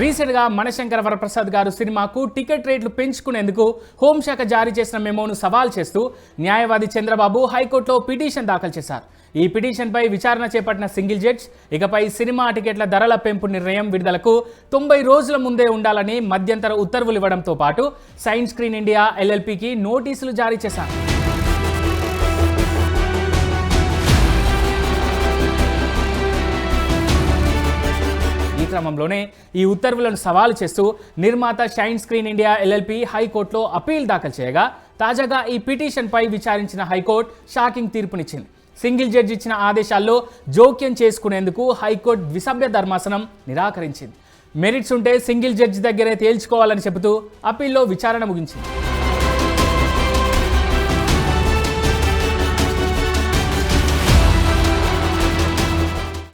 రీసెంట్గా మనశంకర వరప్రసాద్ గారు సినిమాకు టికెట్ రేట్లు పెంచుకునేందుకు హోంశాఖ జారీ చేసిన మెమోను సవాల్ చేస్తూ న్యాయవాది చంద్రబాబు హైకోర్టులో పిటిషన్ దాఖలు చేశారు. ఈ పిటిషన్పై విచారణ చేపట్టిన సింగిల్ జడ్జ్ ఇకపై సినిమా టికెట్ల ధరల పెంపు నిర్ణయం విడుదలకు తొంభై రోజుల ముందే ఉండాలని మధ్యంతర ఉత్తర్వులు ఇవ్వడంతో పాటు సైన్స్ స్క్రీన్ ఇండియా ఎల్ఎల్పికి నోటీసులు జారీ చేశారు. క్రమంలోనే ఈ ఉత్తర్వులను సవాలు చేస్తూ నిర్మాత షైన్ స్క్రీన్ ఇండియా ఎల్ఎల్పి హైకోర్టులో అప్పీల్ దాఖలు చేయగా తాజాగా ఈ పిటిషన్పై విచారించిన హైకోర్టు షాకింగ్ తీర్పునిచ్చింది. సింగిల్ జడ్జి ఇచ్చిన ఆదేశాల్లో జోక్యం చేసుకునేందుకు హైకోర్టు ద్విసభ్య ధర్మాసనం నిరాకరించింది. మెరిట్స్ ఉంటే సింగిల్ జడ్జి దగ్గరే తేల్చుకోవాలని చెబుతూ అప్పీల్లో విచారణ ముగించింది.